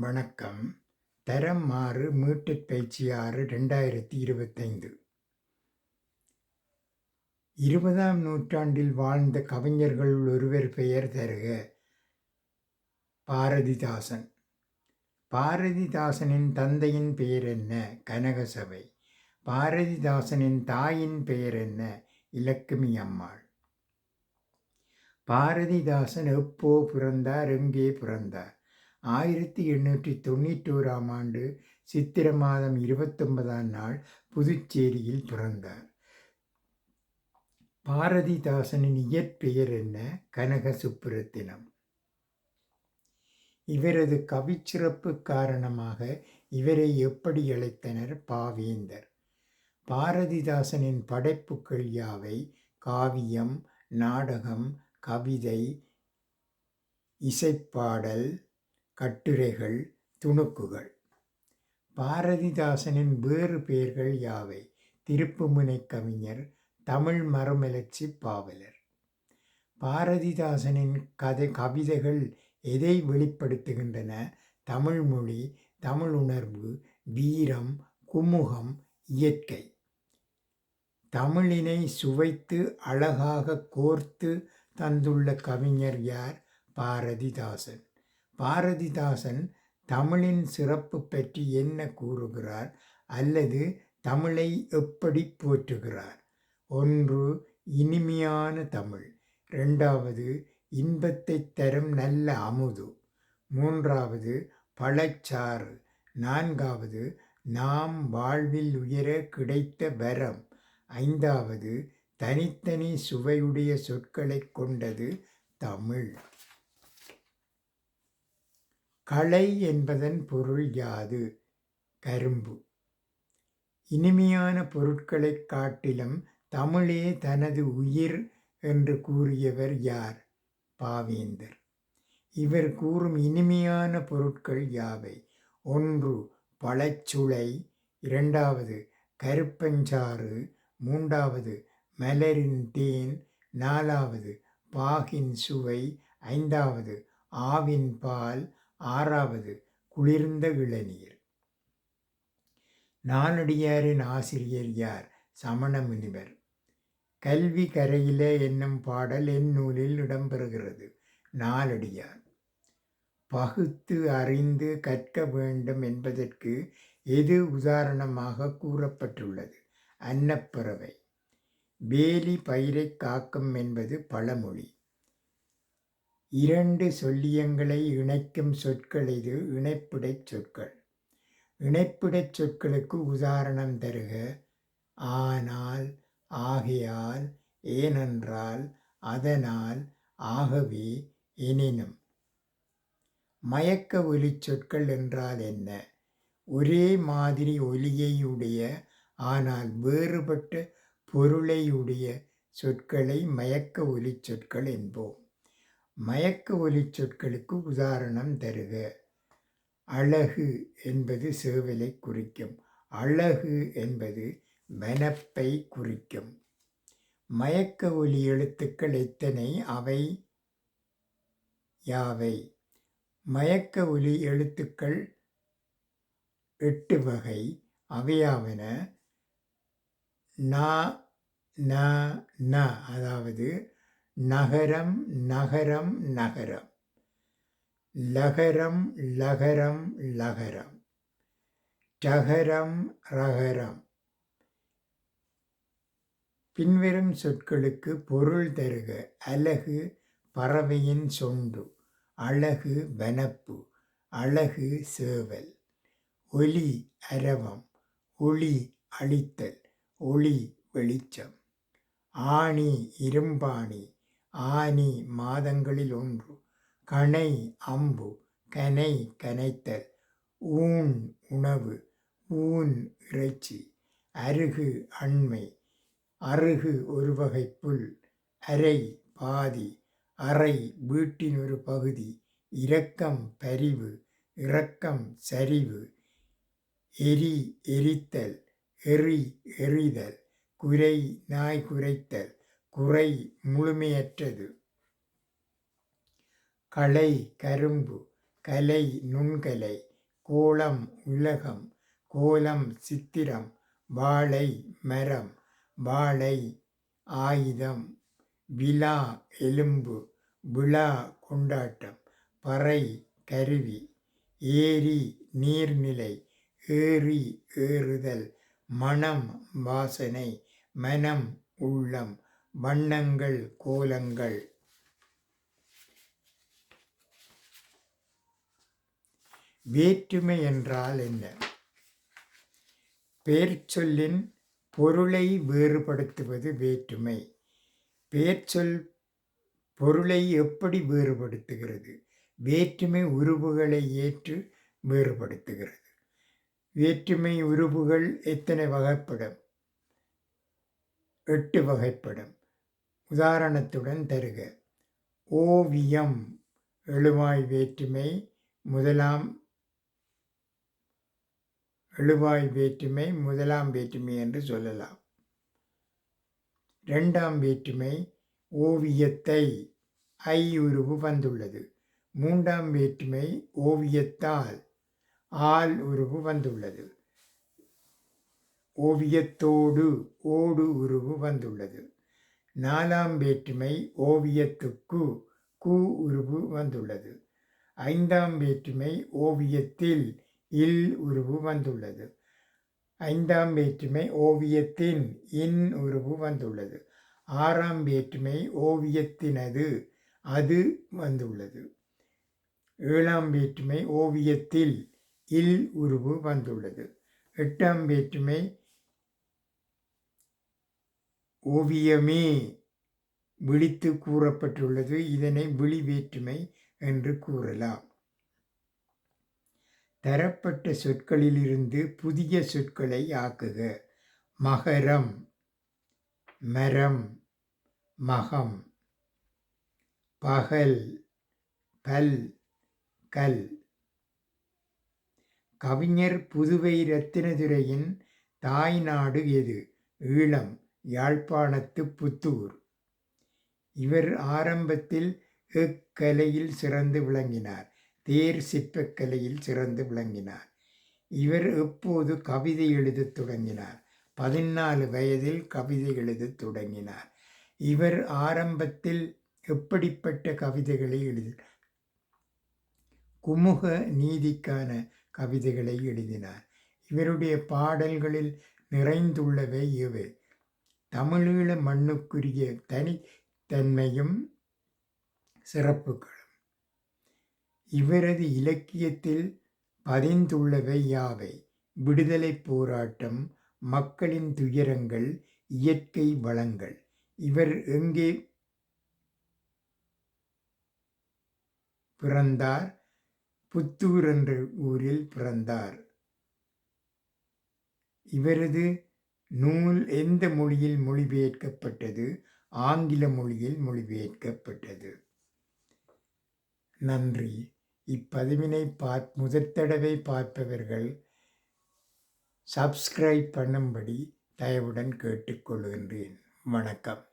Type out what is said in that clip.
வணக்கம். தரம் ஆறு மீட்டுப் பயிற்சி ஆறு ரெண்டாயிரத்தி இருபத்தைந்து. இருபதாம் நூற்றாண்டில் வாழ்ந்த கவிஞர்களுள் ஒருவர் பெயர் தருக. பாரதிதாசன். பாரதிதாசனின் தந்தையின் பெயர் என்ன? கனகசபை. பாரதிதாசனின் தாயின் பெயர் என்ன? இலக்குமி அம்மாள். பாரதிதாசன் எப்போ பிறந்தார்? எங்கே பிறந்தார்? ஆயிரத்தி எண்ணூற்றி தொண்ணூற்றோராம் ஆண்டு சித்திர மாதம் இருபத்தொன்பதாம் நாள் புதுச்சேரியில் பிறந்தார். பாரதிதாசனின் இயற்பெயர் என்ன? கனக சுப்புரத்தினம் இவரது கவிச்சிறப்பு காரணமாக இவரை எப்படி அழைத்தனர்? பாவேந்தர். பாரதிதாசனின் படைப்புகள் யாவை? காவியம் நாடகம் கவிதை இசைப்பாடல் கட்டுரைகள் துணுக்குகள். பாரதிதாசனின் வேறு பெயர்கள் யாவை? திருப்புமுனை கவிஞர் தமிழ் மறுமலர்ச்சி பாவலர். பாரதிதாசனின் கதை கவிதைகள் எதை வெளிப்படுத்துகின்றன? தமிழ் மொழி தமிழ் உணர்வு வீரம் குமுகம் இயற்கை. தமிழினை சுவைத்து அழகாக கோர்த்து தந்துள்ள கவிஞர் யார்? பாரதிதாசன். பாரதிதாசன் தமிழின் சிறப்பு பற்றி என்ன கூறுகிறார்? அல்லது தமிழை எப்படி போற்றுகிறார்? ஒன்று இனிமையான தமிழ். ரெண்டாவது இன்பத்தை தரும் நல்ல அமுது. மூன்றாவது பழச்சாறு. நான்காவது நாம் வாழ்வில் உயர கிடைத்த வரம். ஐந்தாவது தனித்தனி சுவையுடைய சொற்களை கொண்டது தமிழ். களை என்பதன் பொருள் யாது? கரும்பு. இனிமையான பொருட்களைக் காட்டிலும் தமிழே தனது உயிர் என்று கூறியவர் யார்? பாவேந்தர். இவர் கூறும் இனிமையான பொருட்கள் யாவை? ஒன்று பழச்சுளை. இரண்டாவது கருப்பஞ்சாறு. மூன்றாவது மலரின் தேன். நாலாவது பாகின் சுவை. ஐந்தாவது ஆவின் பால். ஆறாவது குளிர்ந்த இளநீர் நானடியாரின் ஆசிரியர் யார்? சமண முனிவர் கல்வி கரையிலே என்னும் பாடல் என் நூலில் இடம்பெறுகிறது. நாலடியார். பகுத்து அறிந்து கற்க வேண்டும் என்பதற்கு எது உதாரணமாக கூறப்பட்டுள்ளது? அன்னப்பறவை. வேலி பயிரை காக்கும் என்பது பழமொழி. இரண்டு சொல்லியங்களை இணைக்கும் சொற்கள் இது இணைப்பிடைச் சொற்கள். இணைப்பிடைச் சொற்களுக்கு உதாரணம் தருக. ஆனால் ஆகையால் ஏனென்றால் அதனால் ஆகவே எனினும். மயக்க ஒலி சொற்கள் என்றால் என்ன? ஒரே மாதிரி ஒலியையுடைய ஆனால் வேறுபட்ட பொருளையுடைய சொற்களை மயக்க ஒலி சொற்கள் என்போம். மயக்க ஒலி சொற்களுக்கு உதாரணம் தருக. அழகு என்பது சேவலை குறிக்கும். அழகு என்பது வனப்பை குறிக்கும். மயக்க ஒலி எழுத்துக்கள் எத்தனை? அவை யாவை? மயக்க ஒலி எழுத்துக்கள் எட்டு வகை. அவையாவன ந ந அதாவது நகரம் நகரம் நகரம். லகரம் லகரம் லகரம். டகரம் ரகரம். பின்வரும் சொற்களுக்கு பொருள் தருக. அழகு பறவையின் சொண்டு. அழகு வனப்பு. அழகு சேவல். ஒலி அரவம். ஒளி அழித்தல். ஒளி வெளிச்சம். ஆணி இரும்பாணி. ஆனி மாதங்களில் ஒன்று. கணை அம்பு கனை கனைத்தல். ஊன் உணவு ஊன் இறைச்சி. அருகு அண்மை. அருகு ஒரு வகை புல். அரை பாதி. அறை வீட்டின் ஒரு பகுதி. இரக்கம் பரிவு. இரக்கம் சரிவு. எரி எரித்தல். எரி எறிதல் குறை நாய் குறைத்தல். குறை முழுமையற்றது. களை கரும்பு கலை நுண்கலை கோலம் உலகம் கோலம் சித்திரம் வாழை மரம் வாழை ஆயுதம் விழா எலும்பு விழா கொண்டாட்டம் பறை கருவி ஏரி நீர்நிலை ஏறி ஏறுதல் மனம் வாசனை மனம் உள்ளம் வண்ணங்கள் கோலங்கள். வேற்றுமை என்றால் என்ன? பெயர்ச்சொல்லின் பொருளை வேறுபடுத்துவது வேற்றுமை. பெயர்ச்சொல் பொருளை எப்படி வேறுபடுத்துகிறது? வேற்றுமை உருவுகளை ஏற்று வேறுபடுத்துகிறது. வேற்றுமை உருவுகள் எத்தனை வகைப்படும்? எட்டு வகைப்படும். உதாரணத்துடன் தருக. ஓவியம் எழுவாய் வேற்றுமை முதலாம் எழுவாய் வேற்றுமை முதலாம் வேற்றுமை என்று சொல்லலாம். ரெண்டாம் வேற்றுமை ஓவியத்தை ஐ உருவு வந்துள்ளது. மூன்றாம் வேற்றுமை ஓவியத்தால் ஆல் உருவு வந்துள்ளது. ஓவியத்தோடு ஓடு உருவு வந்துள்ளது. நாலாம் வேற்றுமை ஓவியத்துக்கு கு உருவு வந்துள்ளது. ஐந்தாம் வேற்றுமை ஓவியத்தில் இல் உருவு வந்துள்ளது. ஐந்தாம் வேற்றுமை ஓவியத்தின் இன் உருவு வந்துள்ளது. ஆறாம் வேற்றுமை ஓவியத்தினது அது வந்துள்ளது. ஏழாம் வேற்றுமை ஓவியத்தில் இல் உருவு வந்துள்ளது. எட்டாம் வேற்றுமை ஓவியமே விழித்து கூறப்பட்டுள்ளது. இதனை விழி வேற்றுமை என்று கூறலாம். தரப்பட்ட சொற்களிலிருந்து புதிய சொற்களை ஆக்குக. மகரம் மரம் மகம் பகல் பல் கல். கவிஞர் புதுவை ரத்தினதுரையின் தாய்நாடு எது? ஈழம். யாழ்ப்பாணத்து புத்தூர். இவர் ஆரம்பத்தில் எக்கலையில் சிறந்து விளங்கினார். தேர் சிற்பக்கலையில் சிறந்து விளங்கினார். இவர் எப்போது கவிதை எழுதத் தொடங்கினார்? பதினாலு வயதில் கவிதை எழுதத் தொடங்கினார். இவர் ஆரம்பத்தில் எப்படிப்பட்ட கவிதைகளை எழுதினார் குமுக நீதிக்கான கவிதைகளை எழுதினார். இவருடைய பாடல்களில் நிறைந்துள்ளவை இவை. தமிழீழ மண்ணுக்குரிய தனித்தன்மையும் சிறப்புகளும். இவரது இலக்கியத்தில் பதிந்துள்ளவை யாவை? விடுதலை போராட்டம் மக்களின் துயரங்கள் இயற்கை வளங்கள். இவர் எங்கே பிறந்தார்? புத்தூர் என்ற ஊரில் பிறந்தார். இவரது நூல் எந்த மொழியில் மொழிபெயர்க்கப்பட்டது? ஆங்கில மொழியில் மொழிபெயர்க்கப்பட்டது. நன்றி. இப்பதிவினை பார் முதற் தடவை பார்ப்பவர்கள் சப்ஸ்கிரைப் பண்ணும்படி தயவுடன் கேட்டுக்கொள்கின்றேன். வணக்கம்.